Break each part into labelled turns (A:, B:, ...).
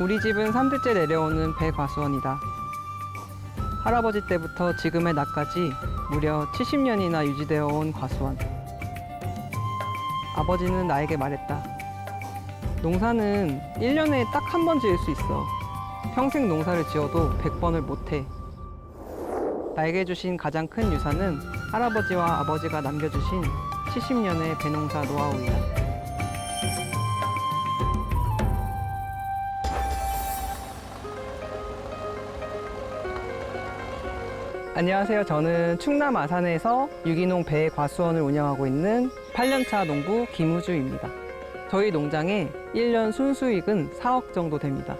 A: 우리 집은 3대째 내려오는 배과수원이다. 할아버지 때부터 지금의 나까지 무려 70년이나 유지되어 온 과수원. 아버지는 나에게 말했다. 농사는 1년에 딱 한 번 지을 수 있어. 평생 농사를 지어도 100번을 못해. 나에게 주신 가장 큰 유산은 할아버지와 아버지가 남겨주신 70년의 배농사 노하우이다. 안녕하세요. 저는 충남 아산에서 유기농 배 과수원을 운영하고 있는 8년차 농부 김우주입니다. 저희 농장의 1년 순수익은 4억 정도 됩니다.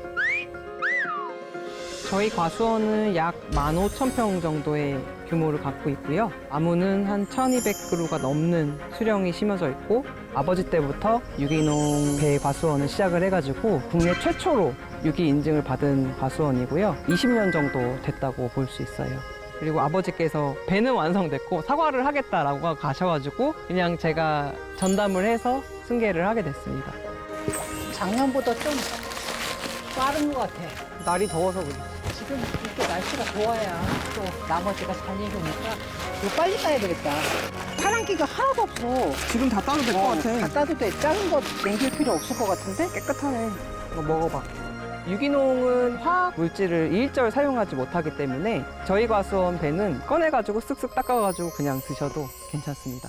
A: 저희 과수원은 약 15,000평 정도의 규모를 갖고 있고요. 나무는 한 1,200그루가 넘는 수령이 심어져 있고 아버지 때부터 유기농 배 과수원을 시작을 해가지고 국내 최초로 유기 인증을 받은 과수원이고요. 20년 정도 됐다고 볼 수 있어요. 그리고 아버지께서 배는 완성됐고 사과를 하겠다라고 가셔가지고 그냥 제가 전담을 해서 승계를 하게 됐습니다.
B: 작년보다 좀 빠른 것 같아.
A: 날이 더워서 그래.
B: 지금 이렇게 날씨가 좋아야 또 나머지가 잘 익으니까 이거 빨리 따야 되겠다. 파란기가 하나도 없어.
A: 지금 다 따도 될것
B: 어,
A: 같아.
B: 다 따도 돼. 작은 거 남길 필요 없을 것 같은데?
A: 깨끗하네. 이거 먹어봐. 유기농은 화학 물질을 일절 사용하지 못하기 때문에 저희 과수원 배는 꺼내가지고 쓱쓱 닦아가지고 그냥 드셔도 괜찮습니다.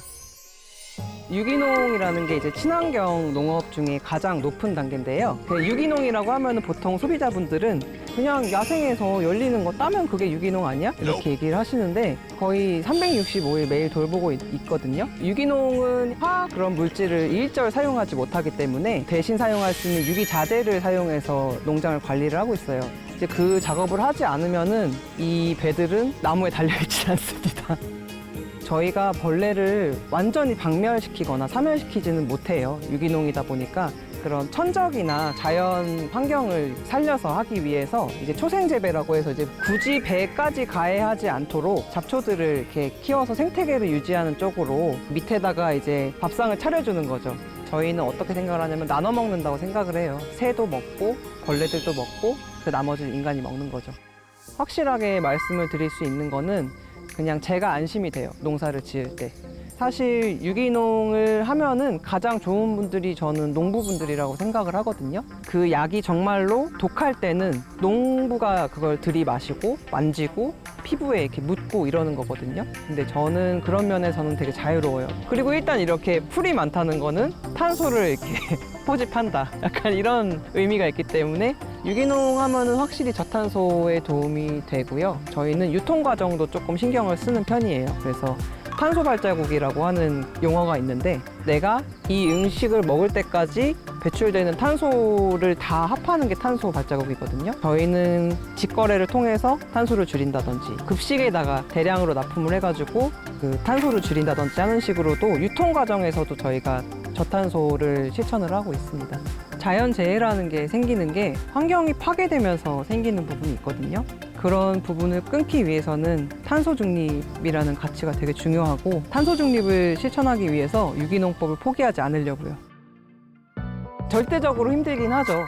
A: 유기농이라는 게 이제 친환경 농업 중에 가장 높은 단계인데요. 그 유기농이라고 하면 보통 소비자분들은 그냥 야생에서 열리는 거 따면 그게 유기농 아니야? 이렇게 얘기를 하시는데 거의 365일 매일 돌보고 있, 있거든요. 유기농은 화학 그런 물질을 일절 사용하지 못하기 때문에 대신 사용할 수 있는 유기자재를 사용해서 농장을 관리를 하고 있어요. 이제 그 작업을 하지 않으면은 이 배들은 나무에 달려있지 않습니다. 저희가 벌레를 완전히 박멸시키거나 사멸시키지는 못해요. 유기농이다 보니까 그런 천적이나 자연 환경을 살려서 하기 위해서 이제 초생재배라고 해서 이제 굳이 배까지 가해하지 않도록 잡초들을 이렇게 키워서 생태계를 유지하는 쪽으로 밑에다가 이제 밥상을 차려주는 거죠. 저희는 어떻게 생각을 하냐면 나눠 먹는다고 생각을 해요. 새도 먹고 벌레들도 먹고 그 나머지는 인간이 먹는 거죠. 확실하게 말씀을 드릴 수 있는 거는 그냥 제가 안심이 돼요. 농사를 지을 때. 사실 유기농을 하면은 가장 좋은 분들이 저는 농부분들이라고 생각을 하거든요. 그 약이 정말로 독할 때는 농부가 그걸 들이마시고 만지고 피부에 이렇게 묻고 이러는 거거든요. 근데 저는 그런 면에서는 되게 자유로워요. 그리고 일단 이렇게 풀이 많다는 거는 탄소를 이렇게 포집한다. 약간 이런 의미가 있기 때문에 유기농 하면은 확실히 저탄소에 도움이 되고요. 저희는 유통 과정도 조금 신경을 쓰는 편이에요. 그래서 탄소 발자국이라고 하는 용어가 있는데 내가 이 음식을 먹을 때까지 배출되는 탄소를 다 합하는 게 탄소 발자국이거든요. 저희는 직거래를 통해서 탄소를 줄인다든지 급식에다가 대량으로 납품을 해가지고 그 탄소를 줄인다든지 하는 식으로도 유통 과정에서도 저희가 저탄소를 실천을 하고 있습니다. 자연재해라는 게 생기는 게 환경이 파괴되면서 생기는 부분이 있거든요. 그런 부분을 끊기 위해서는 탄소 중립이라는 가치가 되게 중요하고 탄소 중립을 실천하기 위해서 유기농법을 포기하지 않으려고요. 절대적으로 힘들긴 하죠.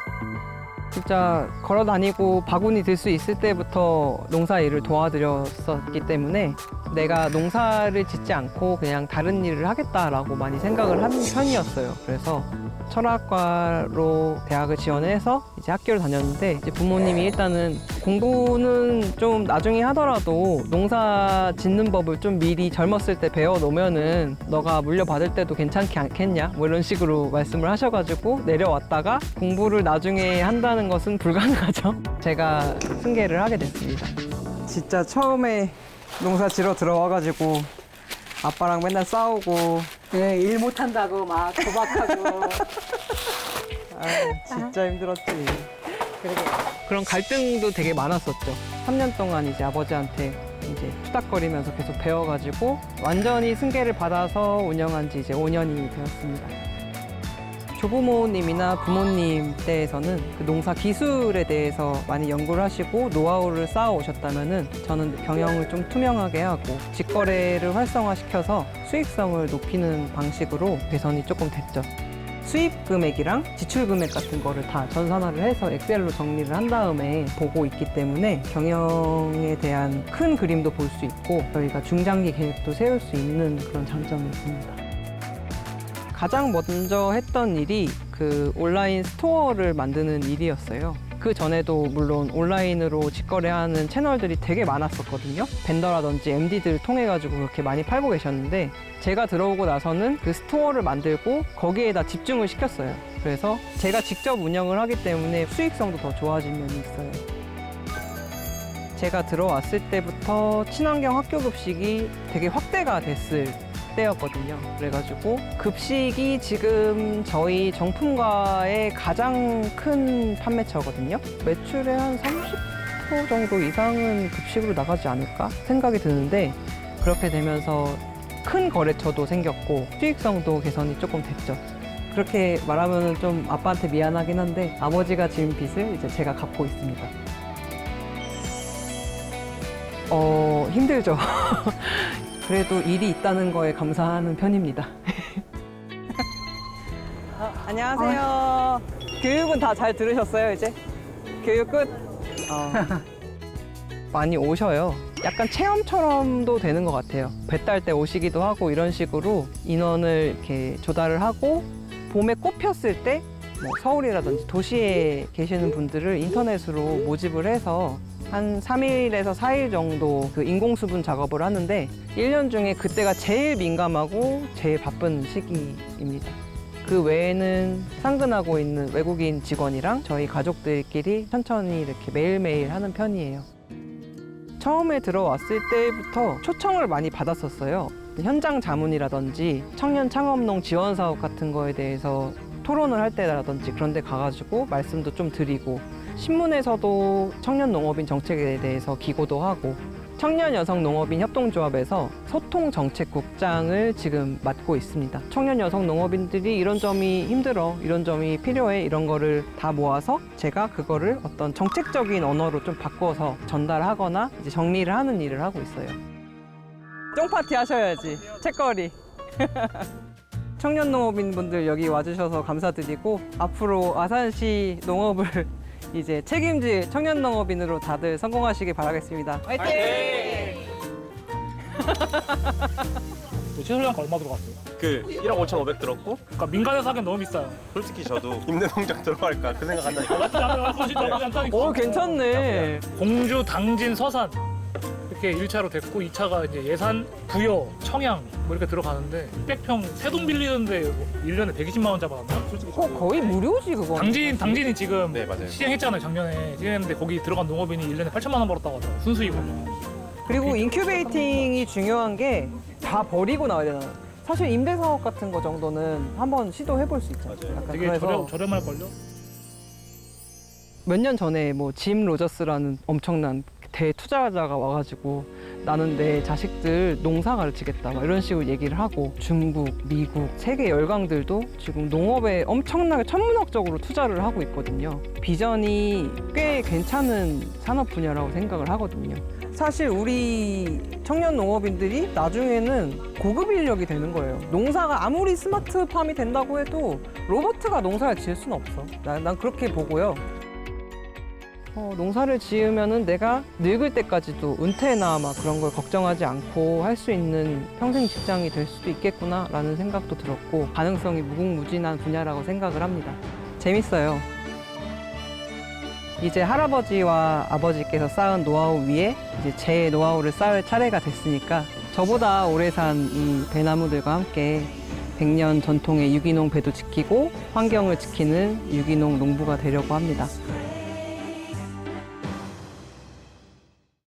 A: 진짜 걸어 다니고 바구니 들 수 있을 때부터 농사 일을 도와드렸었기 때문에 내가 농사를 짓지 않고 그냥 다른 일을 하겠다라고 많이 생각을 하는 편이었어요. 그래서 철학과로 대학을 지원해서 이제 학교를 다녔는데 이제 부모님이 일단은 공부는 좀 나중에 하더라도 농사 짓는 법을 좀 미리 젊었을 때 배워 놓으면은 너가 물려받을 때도 괜찮지 않겠냐 뭐 이런 식으로 말씀을 하셔가지고 내려왔다가 공부를 나중에 한다는 것은 불가능하죠. 제가 승계를 하게 됐습니다. 진짜 처음에 농사 지러 들어와가지고 아빠랑 맨날 싸우고
B: 네, 일 못한다고 막 도박하고.
A: 아, 진짜 힘들었지. 그리고 그런 갈등도 되게 많았었죠. 3년 동안 이제 아버지한테 이제 투닥거리면서 계속 배워가지고 완전히 승계를 받아서 운영한 지 이제 5년이 되었습니다. 조부모님이나 부모님 때에서는 그 농사 기술에 대해서 많이 연구를 하시고 노하우를 쌓아 오셨다면은 저는 경영을 좀 투명하게 하고 직거래를 활성화시켜서 수익성을 높이는 방식으로 개선이 조금 됐죠. 수입 금액이랑 지출 금액 같은 거를 다 전산화를 해서 엑셀로 정리를 한 다음에 보고 있기 때문에 경영에 대한 큰 그림도 볼 수 있고 저희가 중장기 계획도 세울 수 있는 그런 장점이 있습니다. 가장 먼저 했던 일이 그 온라인 스토어를 만드는 일이었어요. 그 전에도 물론 온라인으로 직거래하는 채널들이 되게 많았었거든요. 벤더라든지 MD들을 통해 가지고 그렇게 많이 팔고 계셨는데 제가 들어오고 나서는 그 스토어를 만들고 거기에다 집중을 시켰어요. 그래서 제가 직접 운영을 하기 때문에 수익성도 더 좋아진 면이 있어요. 제가 들어왔을 때부터 친환경 학교 급식이 되게 확대가 됐을 때였거든요. 그래가지고 급식이 지금 저희 정품과의 가장 큰 판매처거든요. 매출의 한 30% 정도 이상은 급식으로 나가지 않을까 생각이 드는데 그렇게 되면서 큰 거래처도 생겼고 수익성도 개선이 조금 됐죠. 그렇게 말하면 좀 아빠한테 미안하긴 한데 아버지가 지은 빚을 이제 제가 갚고 있습니다. 어, 힘들죠. 그래도 일이 있다는 거에 감사하는 편입니다. 어, 안녕하세요. 교육은 다 잘 들으셨어요, 이제? 교육 끝? 어. 많이 오셔요. 약간 체험처럼도 되는 것 같아요. 배달 때 오시기도 하고 이런 식으로 인원을 이렇게 조달을 하고 봄에 꽃 폈을 때 뭐 서울이라든지 도시에 계시는 분들을 인터넷으로 모집을 해서 한 3일에서 4일 정도 그 인공수분 작업을 하는데 1년 중에 그때가 제일 민감하고 제일 바쁜 시기입니다. 그 외에는 상근하고 있는 외국인 직원이랑 저희 가족들끼리 천천히 이렇게 매일매일 하는 편이에요. 처음에 들어왔을 때부터 초청을 많이 받았었어요. 현장 자문이라든지 청년 창업농 지원 사업 같은 거에 대해서 토론을 할 때라든지 그런 데 가가지고 말씀도 좀 드리고 신문에서도 청년 농업인 정책에 대해서 기고도 하고 청년 여성 농업인 협동조합에서 소통 정책국장을 지금 맡고 있습니다. 청년 여성 농업인들이 이런 점이 힘들어, 이런 점이 필요해, 이런 거를 다 모아서 제가 그거를 어떤 정책적인 언어로 좀 바꿔서 전달하거나 이제 정리를 하는 일을 하고 있어요. 쫑파티 하셔야지. 책거리. 청년 농업인 분들 여기 와주셔서 감사드리고 앞으로 아산시 농업을 이제 책임질 청년 농업인으로 다들 성공하시길 바라겠습니다. 화이팅!
C: 최소량가 얼마 들어갔어요?
D: 그 1억 5,500 들었고
C: 그러니까 민간에서 하기엔 너무 비싸요.
D: 솔직히 저도 임대농장 들어갈까 그 생각 한다니까
C: 나쁘지 않아요. 나쁘지 나쁘지 않다니까.
A: 오 괜찮네.
C: 공주, 당진, 서산 이렇게 1차로 됐고 2차가 이제 예산, 부여, 청양 뭐 이렇게 들어가는데 600평 세동 빌리는데 뭐 1년에 120만 원 잡아갔나? 솔직히
A: 어, 거의 무료지 그거.
C: 당진 당진이 지금
D: 네, 맞아요.
C: 시행했잖아요 작년에 시행했는데 거기 들어간 농업인이 1년에 8천만 원 벌었다고 하더라고요 순수익으로
A: 그리고 인큐베이팅이 중요한 게 다 버리고 나와야 되잖아. 사실 임대 사업 같은 거 정도는 한번 시도해 볼 수 있잖아.
D: 맞아요.
A: 약간
C: 되게
A: 그래서
C: 저렴, 저렴할 걸요?
A: 몇 년 전에 뭐 짐 로저스라는 엄청난 대투자자가 와가지고 나는 내 자식들 농사 가르치겠다 막 이런 식으로 얘기를 하고 중국, 미국 세계 열강들도 지금 농업에 엄청나게 천문학적으로 투자를 하고 있거든요. 비전이 꽤 괜찮은 산업 분야라고 생각을 하거든요. 사실 우리 청년 농업인들이 나중에는 고급 인력이 되는 거예요. 농사가 아무리 스마트팜이 된다고 해도 로버트가 농사를 지을 수는 없어. 난, 난 그렇게 보고요. 어, 농사를 지으면은 내가 늙을 때까지도 은퇴나 막 그런 걸 걱정하지 않고 할 수 있는 평생 직장이 될 수도 있겠구나라는 생각도 들었고 가능성이 무궁무진한 분야라고 생각을 합니다. 재밌어요. 이제 할아버지와 아버지께서 쌓은 노하우 위에 이제 제 노하우를 쌓을 차례가 됐으니까 저보다 오래 산 이 배나무들과 함께 100년 전통의 유기농 배도 지키고 환경을 지키는 유기농 농부가 되려고 합니다.